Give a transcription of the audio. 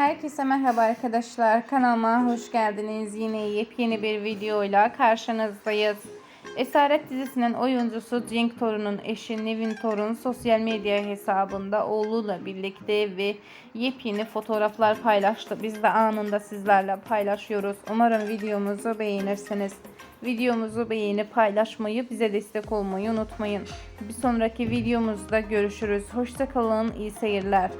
Herkese merhaba arkadaşlar. Kanalıma hoş geldiniz. Yine yepyeni bir videoyla karşınızdayız. Esaret dizisinin oyuncusu Cenk Torun'un eşi Nevin Torun sosyal medya hesabında oğluyla birlikte ve yepyeni fotoğraflar paylaştı. Biz de anında sizlerle paylaşıyoruz. Umarım videomuzu beğenirsiniz. Videomuzu beğenip paylaşmayı, bize destek olmayı unutmayın. Bir sonraki videomuzda görüşürüz. Hoşçakalın, iyi seyirler.